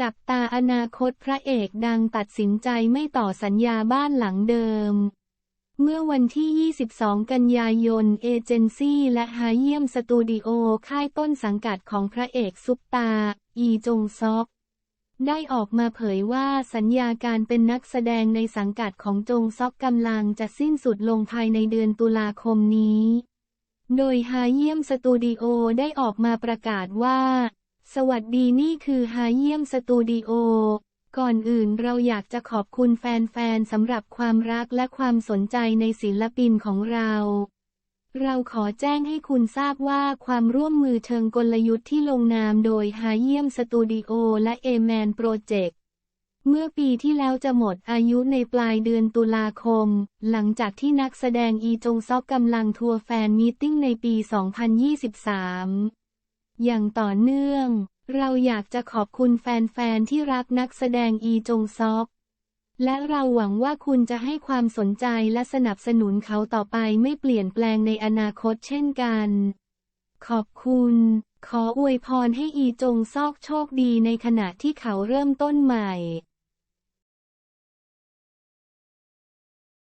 จับตาอนาคตพระเอกดังตัดสินใจไม่ต่อสัญญาบ้านหลังเดิม เมื่อวันที่ 22 กันยายน เอเจนซี่และหาเยี่ยมสตูดิโอค่ายต้นสังกัดของพระเอกซุปตา อีจงซอก ได้ออกมาเผยว่าสัญญาการเป็นนักแสดงในสังกัดของจงซอกกำลังจะสิ้นสุดลงภายในเดือนตุลาคมนี้ โดยหาเยี่ยมสตูดิโอได้ออกมาประกาศว่า สวัสดีนี่คือหาเยี่ยมสตูดิโอ ก่อนอื่นเราอยากจะขอบคุณแฟนๆสำหรับความรักและความสนใจในศิลปินของเรา เราขอแจ้งให้คุณทราบว่าความร่วมมือเชิงกลยุทธ์ที่ลงนามโดยหาเยี่ยมสตูดิโอและเอแมนโปรเจกต์เมื่อปีที่แล้วจะหมดอายุในปลายเดือนตุลาคม หลังจากที่นักแสดงอีจงซอกกำลังทัวร์แฟนมีตติ้งในปี 2023 อย่างต่อเนื่อง เราอยากจะขอบคุณแฟนๆที่รักนักแสดงอีจงซอกและเราหวังว่าคุณจะให้ความสนใจและสนับสนุนเขาต่อไปไม่เปลี่ยนแปลงในอนาคตเช่นกัน ขอบคุณ ขออวยพรให้อีจงซอกโชคดีในขณะที่เขาเริ่มต้นใหม่